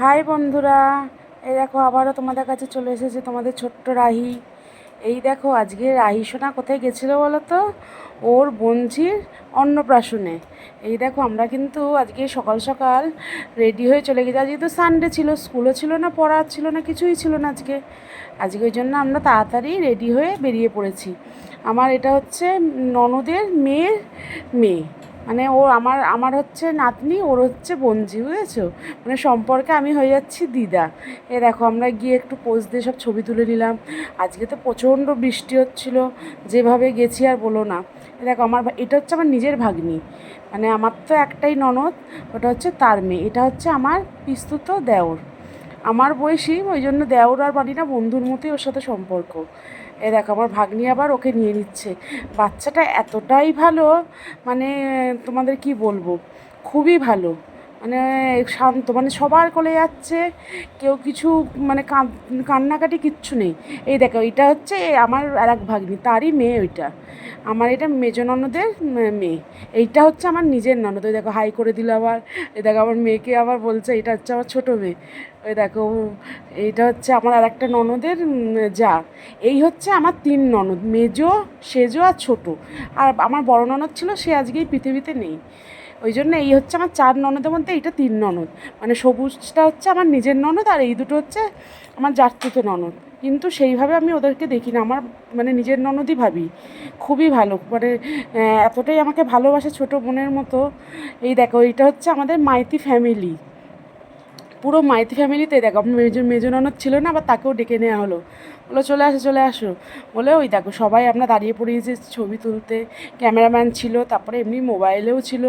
High বন্ধুরা, এই দেখো আবারও তোমাদের কাছে চলে এসেছে তোমাদের ছোট্ট রাহি। এই দেখো আজকে রাহি সোনা কোথায় গেছিল বলো তো? ওর বঞ্জির অন্নপ্রাশনে। এই দেখো আমরা কিন্তু আজকে সকাল সকাল রেডি হয়ে চলে গেছি। আজকে তো সানডে ছিল স্কুলও ছিল না, পড়া ছিল না, কিছুই ছিল না আজকে। আজকে ওই জন্য আমরা তাড়াতাড়ি রেডি হয়ে বেরিয়ে পড়েছি। আমার এটা হচ্ছে ননদের মেয়ের মেয়ে। মানে ও আমার আমার হচ্ছে নাতনি, ওর হচ্ছে বঞ্জি বুঝেছ? মানে সম্পর্কে আমি হয়ে যাচ্ছি দিদা। এ দেখো, আমরা গিয়ে একটু পোজ দিয়ে সব ছবি তুলে নিলাম। আজকে তো প্রচণ্ড বৃষ্টি হচ্ছিল, যেভাবে গেছি আর বলো না। এ দেখো, আমার এটা হচ্ছে আমার নিজের ভাগ্নি। মানে আমার তো একটাই ননদ, ওটা হচ্ছে তার মেয়ে। এটা হচ্ছে আমার পিস্তুত দেওর। আমার বয়সী, ওই জন্য দেওর আর বাড়ি না, বন্ধুর মতোই ওর সাথে সম্পর্ক। এ দেখো, আমার ভাগ্নি আবার ওকে নিয়ে নিচ্ছে। বাচ্চাটা এতটাই ভালো মানে তোমাদের কি বলব? খুবই ভালো। মানে শান্ত মানে সবার কোলে যাচ্ছে, কেউ কিছু মানে কান্নাকাটি কিচ্ছু নেই। এই দেখো, এটা হচ্ছে আমার আর এক ভাগ্নি, তারই মেয়ে ওইটা। আমার এটা মেজ ননদের মেয়ে। এইটা হচ্ছে আমার নিজের ননদ। ওই দেখো, হাই করে দিল আবার। এই দেখো, আমার মেয়েকে আবার বলছে, এটা হচ্ছে আমার ছোটো মেয়ে। ওই দেখো, এইটা হচ্ছে আমার আর একটা ননদের যা। এই হচ্ছে আমার তিন ননদ, মেজো, সেজো আর ছোটো। আর আমার বড় ননদ ছিল, সে আজকে এই পৃথিবীতে নেই। ওই জন্য এই হচ্ছে আমার চার ননদের মধ্যে এইটা তিন ননদ। মানে সবুজটা হচ্ছে আমার নিজের ননদ আর এই দুটো হচ্ছে আমার জাততুতো ননদ। কিন্তু সেইভাবে আমি ওদেরকে দেখি না, আমার মানে নিজের ননদই ভাবি। খুবই ভালো মানে এতটাই আমাকে ভালোবাসে ছোটো বোনের মতো। এই দেখো, এইটা হচ্ছে আমাদের মাইতি ফ্যামিলি পুরো মাইতি ফ্যামিলিতে দেখো মেজো মেজো ননদ ছিল না, আবার তাকেও ডেকে নেওয়া হলো। বলো চলে আসো চলে আসো। বলে ওই দেখো, সবাই আমরা দাঁড়িয়ে পড়িয়েছি ছবি তুলতে। ক্যামেরাম্যান ছিল, তারপরে এমনি মোবাইলেও ছিল।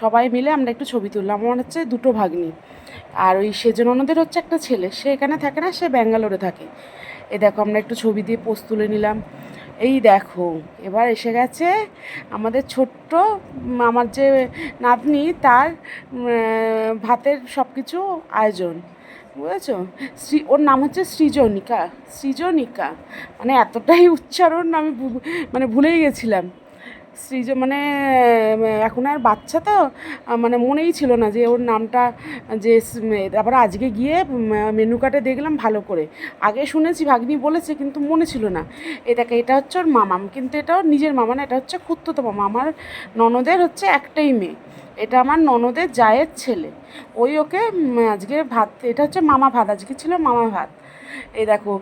সবাই মিলে আমরা একটু ছবি তুললাম। আমার হচ্ছে দুটো ভাগ্নি। আর ওই সেজো ননদের হচ্ছে একটা ছেলে। সে এখানে থাকে না, সে ব্যাঙ্গালোরে থাকে। এ দেখো, আমরা একটু ছবি দিয়ে পোস্ট তুলে নিলাম। এই দেখো, এবার এসে গেছে আমাদের ছোট্ট আমার যে নাতনি, তার ভাতের সব কিছু আয়োজন, বুঝেছ? শ্রী, ওর নাম হচ্ছে সৃজনিকা সৃজনিকা। মানে এতটাই উচ্চারণ আমি মানে ভুলেই গেছিলাম। সৃজ মানে এখন আর বাচ্চা তো মানে মনেই ছিল না যে ওর নামটা, যে তারপরে আজকে গিয়ে মেনু কার্ডে দেখলাম ভালো করে। আগে শুনেছি, ভাগ্নি বলেছে, কিন্তু মনে ছিল না। এটাকে এটা হচ্ছে ওর মামাম, কিন্তু এটা ওর নিজের মামা না, এটা হচ্ছে খুত্তুতো মামা। আমার ননদের হচ্ছে একটাই মেয়ে। এটা আমার ননদের জায়ের ছেলে। ওই ওকে আজকে ভাত, এটা হচ্ছে মামা ভাত, আজকে ছিল মামা ভাত। এই দেখো,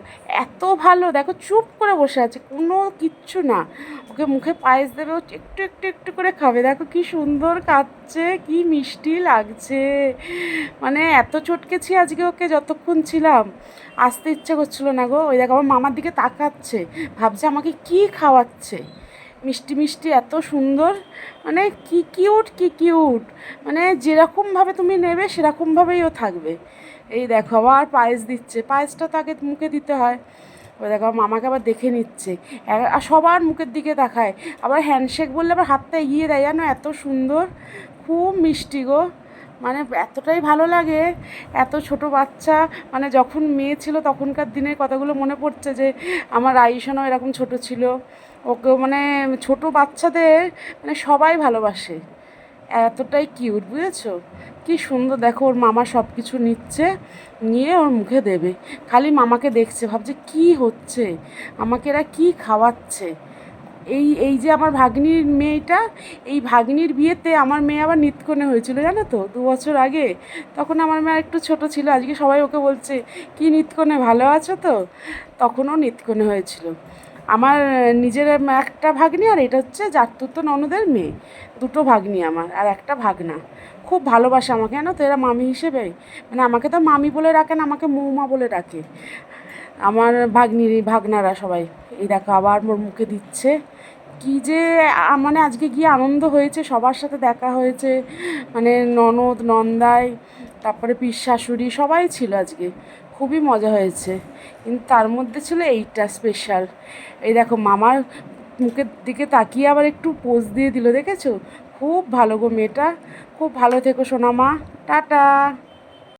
এত ভালো, দেখো, চুপ করে বসে আছে, কোনো কিচ্ছু না। ওকে মুখে পায়েস দেবে, ও একটু একটু একটু করে খাবে। দেখো কি সুন্দর কাচ্ছে কি মিষ্টি লাগছে। মানে এত চটকেছি আজকে ওকে যতক্ষণ ছিলাম। আসতে ইচ্ছে করছিল না গো। ওই দেখো, আমার মামার দিকে তাকাচ্ছে, ভাবছে আমাকে কি খাওয়াচ্ছে। মিষ্টি মিষ্টি, এত সুন্দর মানে কি কিউট কি কিউট মানে যেরকমভাবে তুমি নেবে, সেরকমভাবেই ও থাকবে। এই দেখো, আবার পায়েস দিচ্ছে। পায়েসটা তাকে মুখে দিতে হয়। ওই দেখো মামাকে আবার দেখে নিচ্ছে। আর সবার মুখের দিকে তাকায় আবার হ্যান্ডশেক বললে আবার হাতটা এগিয়ে দেয়। জানো, এত সুন্দর। খুব মিষ্টি গো। মানে এতটাই ভালো লাগে। এত ছোট বাচ্চা। মানে যখন মেয়ে ছিল, তখনকার দিনের কথাগুলো মনে পড়ছে যে, আমার আয়ুষনও এরকম ছোট ছিল। ওকে মানে ছোট বাচ্চাদের মানে সবাই ভালোবাসে। এতটাই কিউট বুঝেছ? কি সুন্দর, দেখো, ওর মামা সব কিছু নিচ্ছে, নিয়ে ওর মুখে দেবে। খালি মামাকে দেখছে, ভাবছে কি হচ্ছে? আমাকে এরা কি খাওয়াচ্ছে? এই এই যে আমার ভাগ্নির মেয়েটা, এই ভাগ্নির বিয়েতে আমার মেয়ে আবার নিতকনে হয়েছিল, জানো তো? দু বছর আগে। তখন আমার মেয়ে একটু ছোট ছিল, আজকে সবাই ওকে বলছে, কি নিতকনে, ভালো আছো তো? তখনও নিতকনে হয়েছিল। আমার নিজের একটা ভাগ্নি আর এটা হচ্ছে জাতুত্ব ননদের মেয়ে। দুটো ভাগ্নি আমার আর একটা ভাগনা। খুব ভালোবাসে আমাকে, জানো তো, এরা মামি হিসেবে। মানে আমাকে তো মামি বলে ডাকে না, আমাকে মৌমা বলে ডাকে আমার ভাগ্নি ভাগনারা সবাই। এই দেখো, আবার মোর মুখে দিচ্ছে। কি যে মানে আজকে গিয়ে আনন্দ হয়েছে, সবার সাথে দেখা হয়েছে। মানে ননদ, নন্দাই, তারপরে পিস শাশুড়ি সবাই ছিল আজকে। খুবই মজা হয়েছে। কিন্তু তার মধ্যে ছিল এইটা স্পেশাল এই দেখো, মামার মুখের দিকে তাকিয়ে আবার একটু পোজ দিয়ে দিল, দেখেছ? খুব ভালো গো মেয়েটা। খুব ভালো থেকো সোনা মা টাটা!